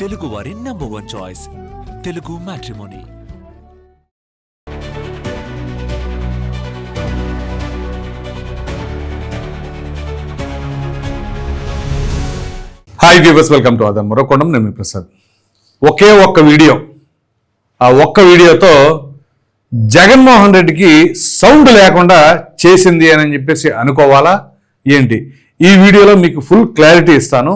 తెలుగు వారి number one choice Telugu matrimony hi viewers welcome to అదన్ మరొకొండం నేను మీ ప్రసాద్ ఒకే ఒక్క వీడియో ఆ ఒక్క వీడియోతో జగన్మోహన్ రెడ్డికి సౌండ్ లేకుండా చేసింది అని చెప్పేసి అనుకోవాలా? ఏంటి? ఈ వీడియోలో మీకు ఫుల్ క్లారిటీ ఇస్తాను.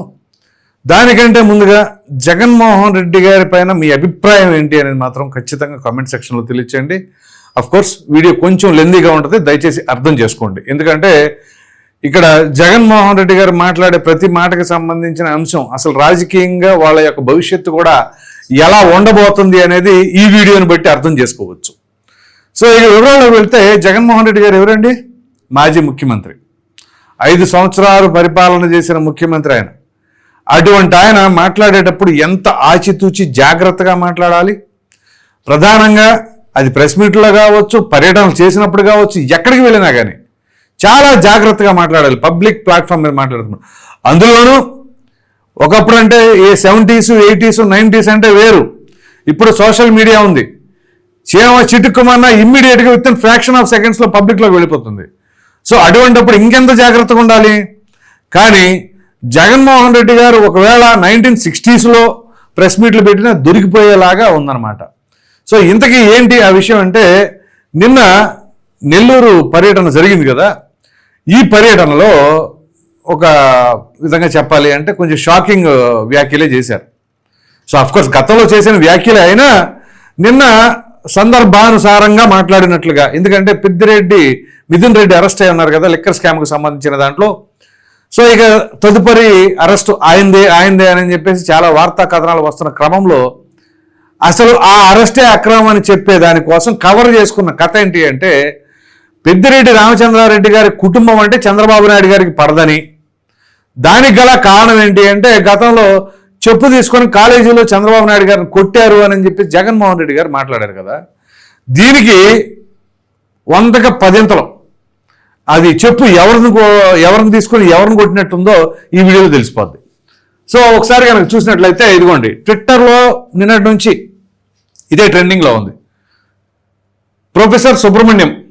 దానికంటే ముందుగా జగన్మోహన్ రెడ్డి గారి పైన మీ అభిప్రాయం ఏంటి అనేది మాత్రం ఖచ్చితంగా కామెంట్ సెక్షన్లో తెలియచేయండి. అఫ్ కోర్స్ వీడియో కొంచెం లెందీగా ఉంటుంది దయచేసి అర్థం చేసుకోండి. ఎందుకంటే ఇక్కడ జగన్మోహన్ రెడ్డి గారు మాట్లాడే ప్రతి మాటకి సంబంధించిన అంశం అసలు రాజకీయంగా వాళ్ళ యొక్క భవిష్యత్తు కూడా ఎలా ఉండబోతుంది అనేది ఈ వీడియోని బట్టి అర్థం చేసుకోవచ్చు. సో ఇక వివరాల్లో వెళ్తే జగన్మోహన్ రెడ్డి గారు ఎవరండి? మాజీ ముఖ్యమంత్రి. ఐదు సంవత్సరాలు పరిపాలన చేసిన ముఖ్యమంత్రి ఆయన. అటువంటి ఆయన మాట్లాడేటప్పుడు ఎంత ఆచితూచి జాగ్రత్తగా మాట్లాడాలి? ప్రధానంగా అది ప్రెస్ మీట్లో కావచ్చు పర్యటనలు చేసినప్పుడు కావచ్చు ఎక్కడికి వెళ్ళినా కానీ చాలా జాగ్రత్తగా మాట్లాడాలి. పబ్లిక్ ప్లాట్ఫామ్ మీద మాట్లాడుతున్నాం. అందులోనూ ఒకప్పుడు అంటే ఏ సెవెంటీస్ ఎయిటీస్ నైంటీస్ అంటే వేరు. ఇప్పుడు సోషల్ మీడియా ఉంది. చీమ చిటుక్కుమన్నా ఇమ్మీడియట్గా విత్ ఇన్ ఫ్రాక్షన్ ఆఫ్ సెకండ్స్లో పబ్లిక్లోకి వెళ్ళిపోతుంది. సో అటువంటిప్పుడు ఇంకెంత జాగ్రత్తగా ఉండాలి? కానీ జగన్మోహన్ రెడ్డి గారు ఒకవేళ నైన్టీన్ సిక్స్టీస్లో ప్రెస్ మీట్లు పెట్టినా దొరికిపోయేలాగా ఉందన్నమాట. సో ఇంతకీ ఏంటి ఆ విషయం అంటే నిన్న నెల్లూరు పర్యటన జరిగింది కదా. ఈ పర్యటనలో ఒక విధంగా చెప్పాలి అంటే కొంచెం షాకింగ్ వ్యాఖ్యలే చేశారు. సో అఫ్కోర్స్ గతంలో చేసిన వ్యాఖ్యలే అయినా నిన్న సందర్భానుసారంగా మాట్లాడినట్లుగా ఎందుకంటే పెద్దిరెడ్డి మిథున్ రెడ్డి అరెస్ట్ అయి ఉన్నారు కదా లిక్కర్ స్కామ్కు సంబంధించిన దాంట్లో. సో ఇక తదుపరి అరెస్టు ఆయందే ఆయందే అని చెప్పేసి చాలా వార్తా కథనాలు వస్తున్న క్రమంలో అసలు ఆ అరెస్టే అక్రమం అని చెప్పే దానికోసం కవర్ చేసుకున్న కథ ఏంటి అంటే పెద్దిరెడ్డి రామచంద్రారెడ్డి గారి కుటుంబం అంటే చంద్రబాబు నాయుడు గారికి పడదని. దానికి గల కారణం ఏంటి అంటే గతంలో చెప్పు తీసుకొని కాలేజీలో చంద్రబాబు నాయుడు గారిని కొట్టారు అని చెప్పి జగన్మోహన్ రెడ్డి గారు మాట్లాడారు కదా. దీనికి వందక పదింతలు. అది చెప్పు ఎవరిని ఎవరిని తీసుకొని ఎవరిని కొట్టినట్టుందో ఈ వీడియోలో తెలిసిపోద్ది. సో ఒకసారి కనుక చూసినట్లయితే ఇదిగోండి ట్విట్టర్లో నిన్నటి నుంచి ఇదే ట్రెండింగ్లో ఉంది. Professor Subrahmanyam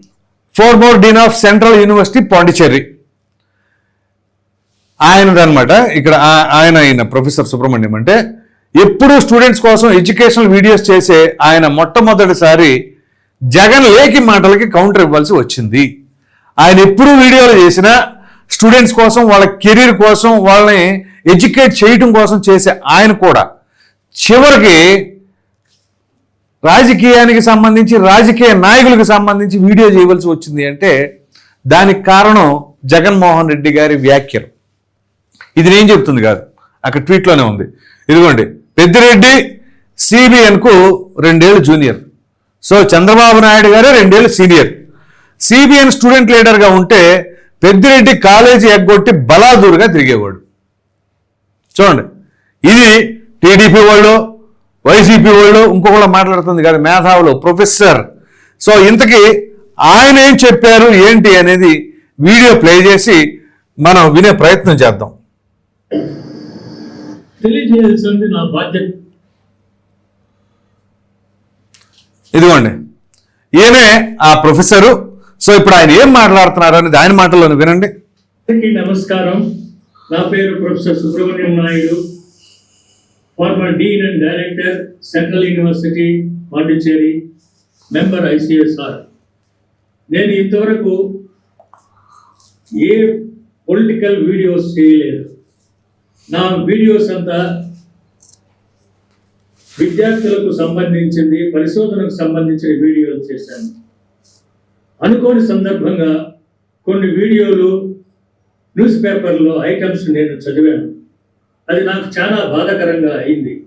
former dean of central university Pondicherry. ఆయనదనమాట ఇక్కడ ఆ- ఆయన ఆయన ప్రొఫెసర్ సుబ్రహ్మణ్యం అంటే ఎప్పుడూ స్టూడెంట్స్ కోసం ఎడ్యుకేషనల్ వీడియోస్ చేసే ఆయన మొట్టమొదటిసారి జగన్ లేకి మాటలకి కౌంటర్ ఇవ్వాల్సి వచ్చింది. ఆయన ఎప్పుడు వీడియోలు చేసినా స్టూడెంట్స్ కోసం వాళ్ళ కెరీర్ కోసం వాళ్ళని ఎడ్యుకేట్ చేయటం కోసం చేసే ఆయన కూడా. చివరికి రాజకీయానికి సంబంధించి రాజకీయ నాయకులకు సంబంధించి వీడియో చేయవలసి వచ్చింది అంటే దానికి కారణం జగన్మోహన్ రెడ్డి గారి వ్యాఖ్యలు. ఇది నేను చెప్తుంది కాదు. అక్కడ ట్వీట్లోనే ఉంది. ఇదిగోండి పెద్దిరెడ్డి సిబిఎన్కు రెండేళ్ళు జూనియర్. సో చంద్రబాబు నాయుడు గారే రెండేళ్ళు సీనియర్. సిబిఎన్ స్టూడెంట్ లీడర్గా ఉంటే పెద్దిరెడ్డి కాలేజీ ఎగ్గొట్టి బలాదూరుగా తిరిగేవాడు. చూడండి. ఇది టీడీపీ వాళ్ళు వైసీపీ వాళ్ళు ఇంకొకళ్ళు మాట్లాడుతుంది కాదు మేధావులు ప్రొఫెసర్. సో ఇంతకీ ఆయన ఏం చెప్పారు ఏంటి అనేది వీడియో ప్లే చేసి మనం వినే ప్రయత్నం చేద్దాం. ఇదిగోండి. ఈయనే ఆ ప్రొఫెసరు సో ఇప్పుడు ఆయన ఏం మాట్లాడుతున్నారు అనేది ఆయన మాటల్లోనే వినండి. నమస్కారం. నా పేరు professor Subrahmanyam Naidu. Former dean and director central university Pondicherry member ICSR నేను ఇంతవరకు ఏ పొలిటికల్ వీడియోస్ చేయలేదు. నా వీడియోస్ అంతా విద్యార్థులకు సంబంధించింది పరిశోధనకు సంబంధించిన వీడియోలు చేశాను. అనుకోని సందర్భంగా కొన్ని వీడియోలు న్యూస్ పేపర్లో ఐటమ్స్ నేను చదివాను. అది నాకు చాలా బాధాకరంగా అయింది.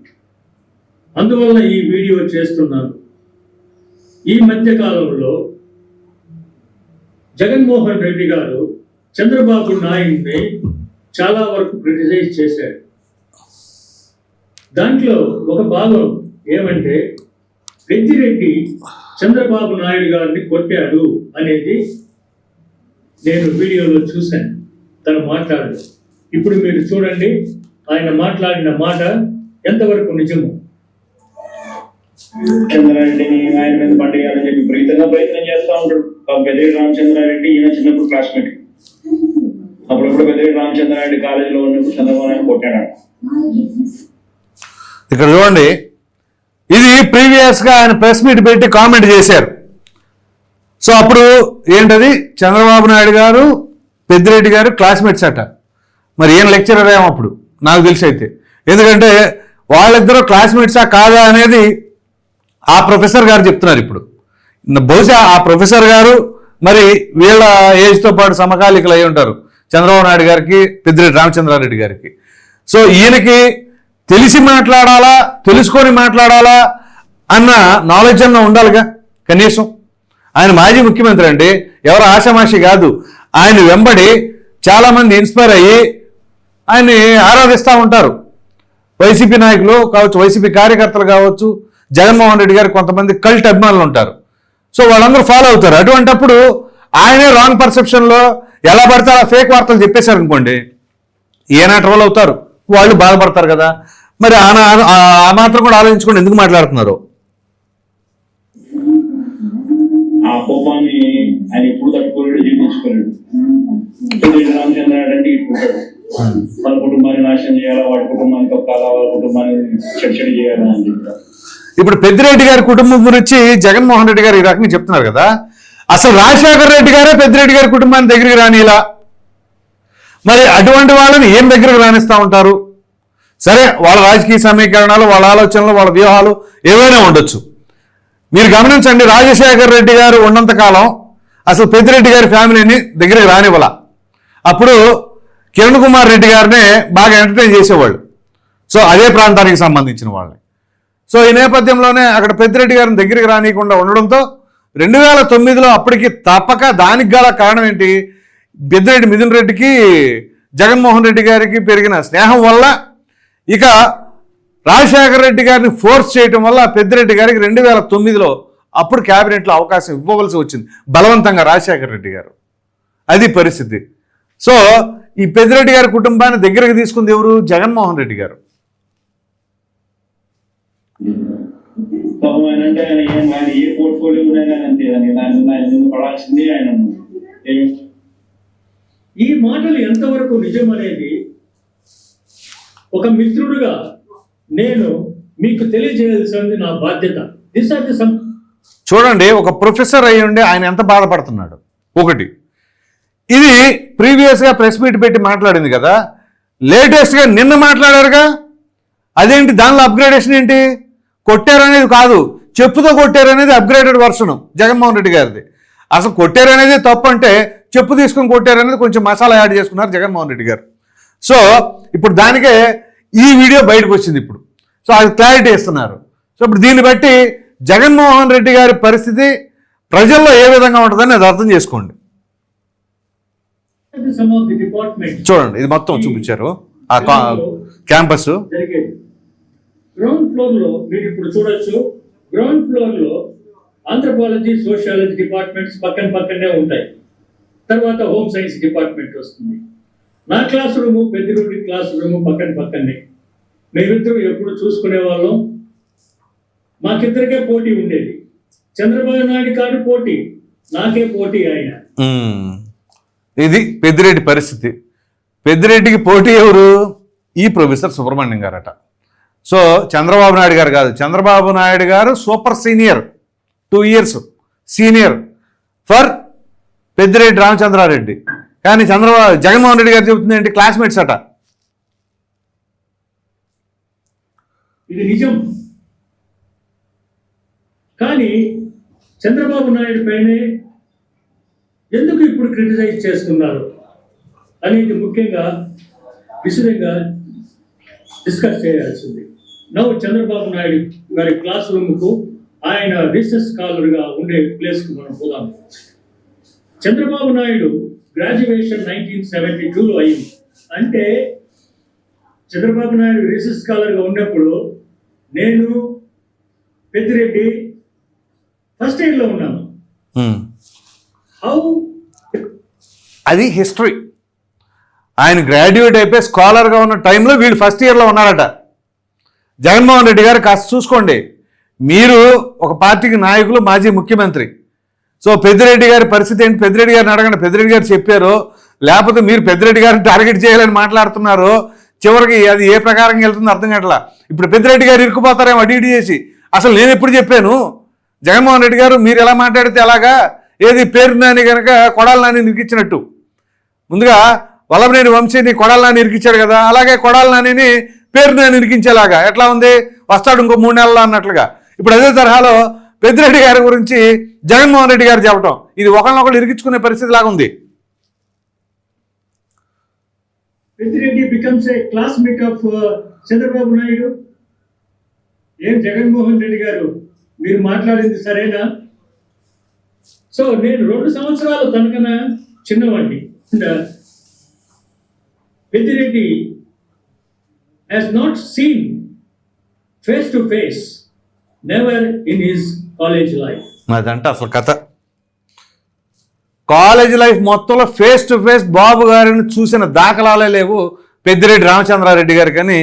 అందువల్ల ఈ వీడియో చేస్తున్నాను. ఈ మధ్య కాలంలో జగన్మోహన్ రెడ్డి గారు చంద్రబాబు నాయుడిని చాలా వరకు క్రిటిసైజ్ చేశాడు. దాంట్లో ఒక భాగం ఏమంటే పెద్దిరెడ్డి చంద్రబాబు నాయుడు గారిని కొట్టాడు అనేది నేను వీడియోలో చూశాను. తను మాట్లాడు ఇప్పుడు మీరు చూడండి ఆయన మాట్లాడిన మాట ఎంతవరకు నిజము. చంద్రారెడ్డిని ఆయన మీద పండేయాలని చెప్పి విపరీతంగా ప్రయత్నం చేస్తా ఉంటాడు. పెద్దిరెడ్డి రామచంద్రారెడ్డి ఈయన చిన్నప్పుడు క్లాస్మేట్ అప్పుడప్పుడు పెద్దిరెడ్డి రామచంద్రారెడ్డి కాలేజీలో ఉన్నప్పుడు చంద్రబాబు నాయుడు కొట్టాడు. ఇక్కడ చూడండి ఇది ప్రీవియస్గా ఆయన ప్రెస్ మీట్ పెట్టి కామెంట్ చేశారు. సో అప్పుడు ఏంటది? చంద్రబాబు నాయుడు గారు పెద్దిరెడ్డి గారు క్లాస్మేట్స్ అట. మరి ఏం లెక్చరర్ ఏమో అప్పుడు? నాకు తెలిసి అయితే. ఎందుకంటే వాళ్ళిద్దరూ క్లాస్మేట్సా కాదా అనేది ఆ ప్రొఫెసర్ గారు చెప్తున్నారు ఇప్పుడు. బహుశా ఆ ప్రొఫెసర్ గారు మరి వీళ్ళ ఏజ్తో పాటు సమకాలికలు అయి ఉంటారు. చంద్రబాబు నాయుడు గారికి పెద్దిరెడ్డి రామచంద్రారెడ్డి గారికి. సో ఈయనకి తెలిసి మాట్లాడాలా? తెలుసుకొని మాట్లాడాలా? అన్న నాలెడ్జ్ అన్న ఉండాలిగా కనీసం. ఆయన మాజీ ముఖ్యమంత్రి అండి ఎవరు ఆశామాషి కాదు. ఆయన వెంబడి చాలామంది ఇన్స్పైర్ అయ్యి ఆయన్ని ఆరాధిస్తూ ఉంటారు. వైసీపీ నాయకులు కావచ్చు వైసీపీ కార్యకర్తలు కావచ్చు జగన్మోహన్ రెడ్డి గారు కొంతమంది కల్ట్ అభిమానులు ఉంటారు. సో వాళ్ళందరూ ఫాలో అవుతారు. అటువంటప్పుడు ఆయనే రాంగ్ పర్సెప్షన్లో ఎలా పడితే అలా ఫేక్ వార్తలు చెప్పేశారు అనుకోండి ఏనాటి వాళ్ళు అవుతారు. వాళ్ళు బాధపడతారు కదా. మరి ఆ మాత్రం కూడా ఆలోచించుకొని ఎందుకు మాట్లాడుతున్నారు? ఆ కోపాన్ని ఆయన ఎప్పుడు తట్టుకోలేడు జీర్ణించుకోలేడు. పెద్దిరెడ్డి రామచంద్రారెడ్డి అంటే ఇట్టుకుంటాడు వాళ్ళ కుటుంబాన్ని నాశనం చేయాలా వాడి కుటుంబాన్ని తొక్కాలా వాళ్ళ కుటుంబాన్ని చెడు చెడు చేయాలా అని చెప్తారు. ఇప్పుడు పెద్దిరెడ్డి గారి కుటుంబం గురించి జగన్మోహన్ రెడ్డి గారు ఈ రకంగా చెప్తున్నారు కదా. అసలు రాజశేఖర రెడ్డి గారే పెద్దిరెడ్డి గారి కుటుంబాన్ని దగ్గరికి రానిలా? మరి అటువంటి వాళ్ళని ఏం దగ్గరకు రాణిస్తూ ఉంటారు? సరే వాళ్ళ రాజకీయ సమీకరణాలు వాళ్ళ ఆలోచనలు వాళ్ళ వ్యూహాలు ఏవైనా ఉండొచ్చు. మీరు గమనించండి రాజశేఖర రెడ్డి గారు ఉన్నంత కాలం అసలు పెద్దిరెడ్డి గారి ఫ్యామిలీని దగ్గరికి రానివ్వాల. అప్పుడు కిరణ్ కుమార్ రెడ్డి గారినే బాగా ఎంటర్టైన్ చేసేవాళ్ళు. సో అదే ప్రాంతానికి సంబంధించిన వాళ్ళని. సో ఈ నేపథ్యంలోనే అక్కడ పెద్దిరెడ్డి గారిని దగ్గరికి రానియకుండా ఉండడంతో రెండు వేల తొమ్మిదిలో అప్పటికి తప్పక దానికి గల కారణం ఏంటి? పెద్దిరెడ్డి మిథున్ రెడ్డికి జగన్మోహన్ రెడ్డి గారికి పెరిగిన స్నేహం వల్ల ఇక రాజశేఖర రెడ్డి గారిని ఫోర్స్ చేయటం వల్ల పెద్దిరెడ్డి గారికి రెండు వేల తొమ్మిదిలో అప్పుడు క్యాబినెట్లో అవకాశం ఇవ్వవలసి వచ్చింది. బలవంతంగా రాజశేఖర రెడ్డి గారు. అది పరిస్థితి. సో ఈ పెద్దిరెడ్డి గారి కుటుంబాన్ని దగ్గరకు తీసుకుంది ఎవరు? జగన్మోహన్ రెడ్డి గారు. ఈ మాటలు ఎంతవరకు నిజం అనేది ఒక మిత్రుడుగా నేను మీకు తెలియజేయాల్సింది నా బాధ్యత. దిస్ ఆర్ ది సమ్ చూడండి ఒక ప్రొఫెసర్ అయి ఉండి ఆయన ఎంత బాధపడుతున్నాడు? ఒకటి. ఇది ప్రీవియస్గా ప్రెస్ మీట్ పెట్టి మాట్లాడింది కదా. లేటెస్ట్గా నిన్న మాట్లాడారుగా? అదేంటి దానిలో అప్గ్రేడేషన్ ఏంటి? కొట్టారనేది కాదు. చెప్పుతో కొట్టారనేది అప్గ్రేడెడ్ వర్షన్ జగన్మోహన్ రెడ్డి గారిది. అసలు కొట్టారనేది తప్పు అంటే చెప్పు తీసుకొని కొట్టారనేది కొంచెం మసాలా యాడ్ చేసుకున్నారు జగన్మోహన్ రెడ్డి గారు. సో ఇప్పుడు దానికే ఈ వీడియో బయటకు వచ్చింది ఇప్పుడు. సో అది క్లారిటీ ఇస్తున్నారు. సో ఇప్పుడు దీన్ని బట్టి జగన్మోహన్ రెడ్డి గారి పరిస్థితి ప్రజల్లో ఏ విధంగా ఉంటుందని అది అర్థం చేసుకోండి. చూడండి ఇది మొత్తం చూపించారు. ఆ క్యాంపస్. జరిగేది. గ్రౌండ్ ఫ్లోర్లో మీరు ఇప్పుడు చూడొచ్చు. గ్రౌండ్ ఫ్లోర్లో ఆంథ్రపాలజీ సోషియాలజీ డిపార్ట్మెంట్స్ పక్కన పక్కనే ఉంటాయి. తర్వాత హోమ్ సైన్స్ డిపార్ట్మెంట్ వస్తుంది. నా class room Peddireddy class room పక్కన పక్కనే. మేమిద్దరం ఎప్పుడు చూసుకునే వాళ్ళం. మాకిద్దరికే పోటీ ఉండేది. చంద్రబాబు నాయుడు కాదు పోటీ. నాకే పోటీ ఆయన. ఇది పెద్దిరెడ్డి పరిస్థితి. పెద్దిరెడ్డికి పోటీ ఎవరు? ఈ ప్రొఫెసర్ సుబ్రహ్మణ్యం గారట. సో చంద్రబాబు నాయుడు గారు కాదు. చంద్రబాబు నాయుడు గారు super senior. Two years senior for Peddireddy Ramachandrareddy. కానీ చంద్రబాబు జగన్మోహన్ రెడ్డి గారు చెబుతుంది ఏంటి? క్లాస్మేట్స్ అట. ఇది నిజం. కానీ చంద్రబాబు నాయుడు పైనే ఎందుకు ఇప్పుడు క్రిటిసైజ్ చేస్తున్నారు అనేది ముఖ్యంగా విశదంగా డిస్కస్ చేయాల్సింది. నవ్వు చంద్రబాబు నాయుడు గారి క్లాస్ రూమ్కు ఆయన రీసెర్చ్ స్కాలర్గా ఉండే ప్లేస్కు మనం పోదాం. Chandrababu Naidu graduation nineteen seventy టూలో అయింది. అంటే చంద్రబాబు నాయుడు రీసెర్చ్ స్కాలర్గా ఉన్నప్పుడు నేను పెద్దిరెడ్డి ఫస్ట్ ఇయర్లో ఉన్నాను. హౌ అది హిస్టరీ. ఆయన గ్రాడ్యుయేట్ అయిపోయి స్కాలర్గా ఉన్న టైంలో వీళ్ళు ఫస్ట్ ఇయర్లో ఉన్నారట. జగన్మోహన్ రెడ్డి గారు కాస్త చూసుకోండి. మీరు ఒక పార్టీకి నాయకులు మాజీ ముఖ్యమంత్రి. సో పెద్దిరెడ్డి గారి పరిస్థితి ఏంటి? పెద్దిరెడ్డి గారిని అడగండి. పెద్దిరెడ్డి గారు చెప్పారు. లేకపోతే మీరు పెద్దిరెడ్డి గారిని టార్గెట్ చేయాలని మాట్లాడుతున్నారు. చివరికి అది ఏ ప్రకారంగా వెళ్తుందో అర్థం కావట్లా. ఇప్పుడు పెద్దిరెడ్డి గారు ఇరుక్కుపోతారేమో అడి ఇడి చేసి. అసలు నేను ఎప్పుడు చెప్పాను? జగన్మోహన్ రెడ్డి గారు మీరు ఎలా మాట్లాడితే అలాగా? ఏది పేరు నాని కనుక కొడాల నాని నిరికిచ్చినట్టు. ముందుగా వల్లభనేని వంశీని కొడాల నాని ఇరికిచ్చాడు కదా. అలాగే కొడాల నానిని పేరు నాని ఇరికించేలాగా. ఎట్లా ఉంది? వస్తాడు ఇంకో మూడు నెలలు అన్నట్లుగా. ఇప్పుడు అదే తరహాలో పెద్దిరెడ్డి గారి గురించి జగన్మోహన్ రెడ్డి గారు చెప్పటం. ఇది ఒకరినొకరు ఇరిగించుకునే పరిస్థితి లాగా ఉంది. Peddireddy becomes a classmate of Chandrababu Naidu. ఏం జగన్మోహన్ రెడ్డి గారు మీరు మాట్లాడింది సరేనా? సో నేను రెండు సంవత్సరాలు తనకన్నా చిన్నవాడిని uh, Peddireddy has not seen face to face never in his life. అదంటే అసలు కథ. కాలేజ్ లైఫ్ మొత్తంలో ఫేస్ టు ఫేస్ బాబు గారిని చూసిన దాఖలాలే లేవు. పెద్దిరెడ్డి రామచంద్రారెడ్డి గారు కానీ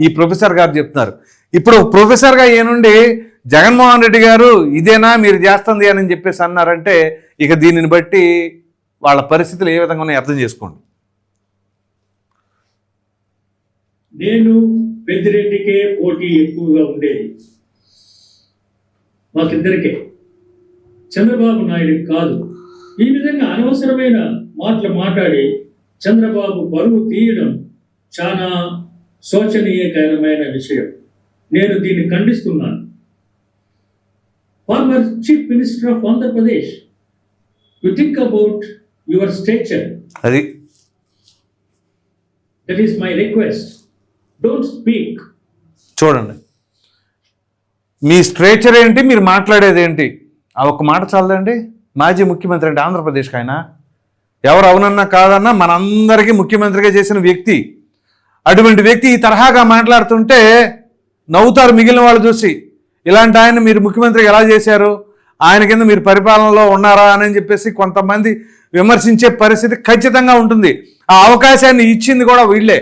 ఈ ప్రొఫెసర్ గారు చెప్తున్నారు. ఇప్పుడు ప్రొఫెసర్గా ఏ నుండి జగన్మోహన్ రెడ్డి గారు ఇదేనా మీరు చేస్తుంది అని చెప్పేసి అన్నారంటే ఇక దీనిని బట్టి వాళ్ళ పరిస్థితులు ఏ విధంగా ఉన్నాయో అర్థం చేసుకోండి. నేను పెద్దిరెడ్డికే పోటీ ఎక్కువగా ఉండేది. మాకిద్దరికే. చంద్రబాబు నాయుడు కాదు. ఈ విధంగా అనవసరమైన మాటలు మాట్లాడి చంద్రబాబు పరువు తీయడం చాలా శోచనీయకరమైన విషయం. నేను దీన్ని ఖండిస్తున్నాను. Former chief minister of Andhra Pradesh you think about your stature అది. That is my request don't speak చూడండి. మీ స్ట్రేచర్ ఏంటి? మీరు మాట్లాడేది ఏంటి? ఆ ఒక్క మాట చాలదండి. మాజీ ముఖ్యమంత్రి అంటే ఆంధ్రప్రదేశ్కి ఆయన. ఎవరు అవునన్నా కాదన్నా మనందరికీ ముఖ్యమంత్రిగా చేసిన వ్యక్తి. అటువంటి వ్యక్తి ఈ తరహాగా మాట్లాడుతుంటే నవ్వుతారు మిగిలిన వాళ్ళు చూసి. ఇలాంటి ఆయన మీరు ముఖ్యమంత్రిగా ఎలా చేశారు? ఆయన కింద మీరు పరిపాలనలో ఉన్నారా అని చెప్పేసి కొంతమంది విమర్శించే పరిస్థితి ఖచ్చితంగా ఉంటుంది. ఆ అవకాశాన్ని ఇచ్చింది కూడా వీళ్ళే.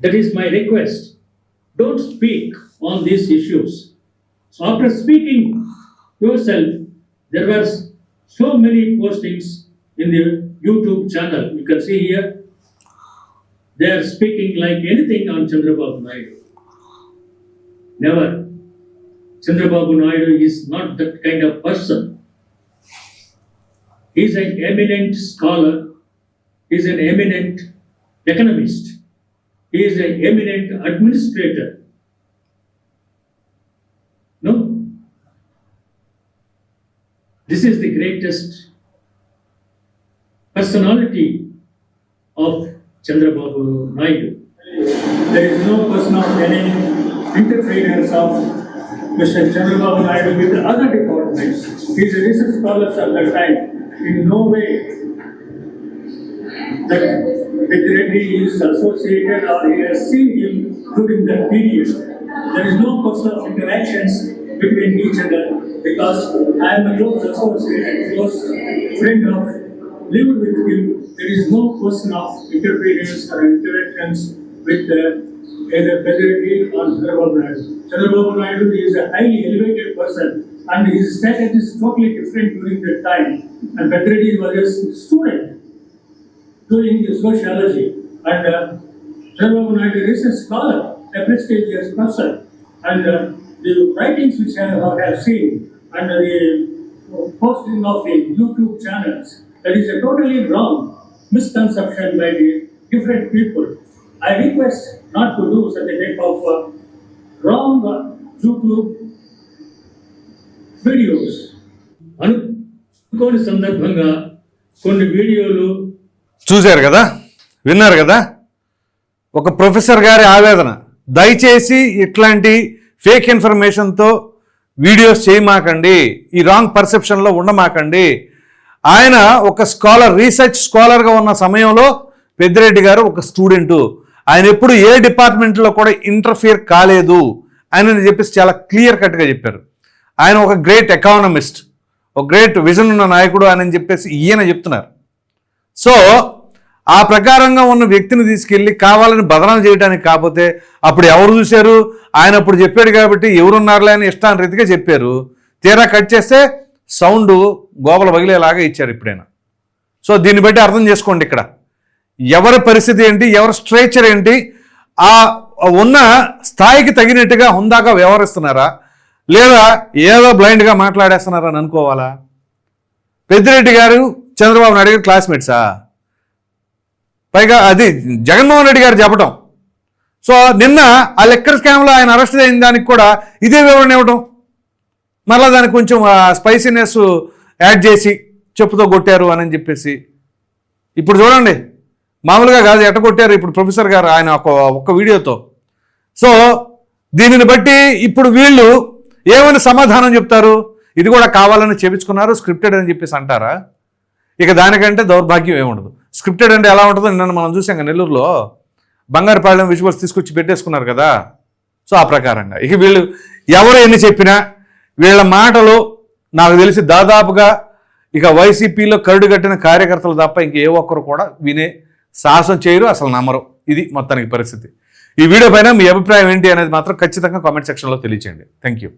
That is my request don't speak on these issues After speaking yourself, there were so many postings in the YouTube channel. You can see here. They are speaking like anything on Chandrababu Naidu. Never. Chandrababu Naidu is not that kind of person. He is an eminent scholar. He is an eminent economist. He is an eminent administrator. No? This is the greatest personality of Chandrababu Naidu. There is no person of any interference of Mr. Chandrababu Naidu with the other departments. He is a research scholar at that time. In no way that Mr. Reddy is associated or he has seen him during that period. There is no personal interactions between each other because I am a close associate and close friend of, lived with him. There is no question of interference or interactions with uh, either Reddy or Chandrababu Naidu. Chandrababu Naidu is a highly elevated person and his status is totally different during that time. And Reddy was a student doing the sociology and uh, Chandrababu Naidu is a scholar, a prestigious person. And uh, the writings which I have, seen and the posting of the YouTube channels, that is a totally wrong misconception by the different people. I request not to do such a type of uh, wrong uh, YouTube videos. అనుకోని సందర్భంగా కొన్ని వీడియోలు చూశారు కదా విన్నారు కదా ఒక professor గారి ఆవేదన దయచేసి ఇట్లాంటి ఫేక్ ఇన్ఫర్మేషన్తో వీడియోస్ చేయమాకండి. ఈ రాంగ్ పర్సెప్షన్లో ఉండమాకండి. ఆయన ఒక స్కాలర్ రీసెర్చ్ స్కాలర్గా ఉన్న సమయంలో పెద్దిరెడ్డి గారు ఒక స్టూడెంటు. ఆయన ఎప్పుడు ఏ డిపార్ట్మెంట్లో కూడా ఇంటర్ఫియర్ కాలేదు. అని చెప్పేసి చాలా క్లియర్ కట్గా చెప్పారు. ఆయన ఒక గ్రేట్ ఎకానమిస్ట్ ఒక గ్రేట్ విజన్ ఉన్న నాయకుడు అని చెప్పేసి ఈయన చెప్తున్నారు. సో ఆ ప్రకారంగా ఉన్న వ్యక్తిని తీసుకెళ్ళి కావాలని బదనం చేయడానికి కాకపోతే అప్పుడు ఎవరు చూశారు? ఆయన అప్పుడు చెప్పాడు కాబట్టి ఎవరున్నారులే అని ఇష్టాన్ని రీతిగా చెప్పారు. తీరా కట్ చేస్తే సౌండ్ గోపల పగిలేలాగా ఇచ్చారు ఇప్పుడైనా. సో దీన్ని బట్టి అర్థం చేసుకోండి ఇక్కడ. ఎవరి పరిస్థితి ఏంటి? ఎవరి స్ట్రేచర్ ఏంటి? ఆ ఉన్న స్థాయికి తగినట్టుగా హుందాగా వ్యవహరిస్తున్నారా? లేదా ఏదో బ్లైండ్గా మాట్లాడేస్తున్నారా అని అనుకోవాలా? పెద్దిరెడ్డి గారు చంద్రబాబు నాయుడు గారు క్లాస్మేట్సా? పైగా అది జగన్మోహన్ రెడ్డి గారు చెప్పటం. సో నిన్న ఆ లెక్కర్ స్కామ్లో ఆయన అరెస్ట్ అయిన దానికి కూడా ఇదే వివరణ ఇవ్వటం. మరలా దానికి కొంచెం స్పైసీనెస్ యాడ్ చేసి చెప్పుతో కొట్టారు అని చెప్పేసి. ఇప్పుడు చూడండి. మామూలుగా కాదు ఎట్ట కొట్టారు ఇప్పుడు ప్రొఫెసర్ గారు ఆయన ఒక ఒక్క వీడియోతో. సో దీనిని బట్టి ఇప్పుడు వీళ్ళు ఏమని సమాధానం చెప్తారు? ఇది కూడా కావాలని చేపించుకున్నారు స్క్రిప్టెడ్ అని చెప్పేసి అంటారా? ఇక దానికంటే దౌర్భాగ్యం ఏముండదు. స్క్రిప్టెడ్ అంటే ఎలా ఉంటుందో నిన్న మనం చూసాం కదా నెల్లూరులో. బంగారుపాలెం విజువల్స్ తీసుకొచ్చి పెట్టేసుకున్నారు కదా. సో ఆ ప్రకారంగా. ఇక వీళ్ళు ఎవరు ఎన్ని చెప్పినా వీళ్ళ మాటలు నాకు తెలిసి దాదాపుగా ఇక వైసీపీలో కరుడు కట్టిన కార్యకర్తలు తప్ప ఇంక ఏ ఒక్కరు కూడా వినే సాహసం చేయరు అసలు నమ్మరు. ఇది మొత్తానికి పరిస్థితి. ఈ వీడియో పైన మీ అభిప్రాయం ఏంటి అనేది మాత్రం ఖచ్చితంగా కామెంట్ సెక్షన్లో తెలియచేయండి. Thank you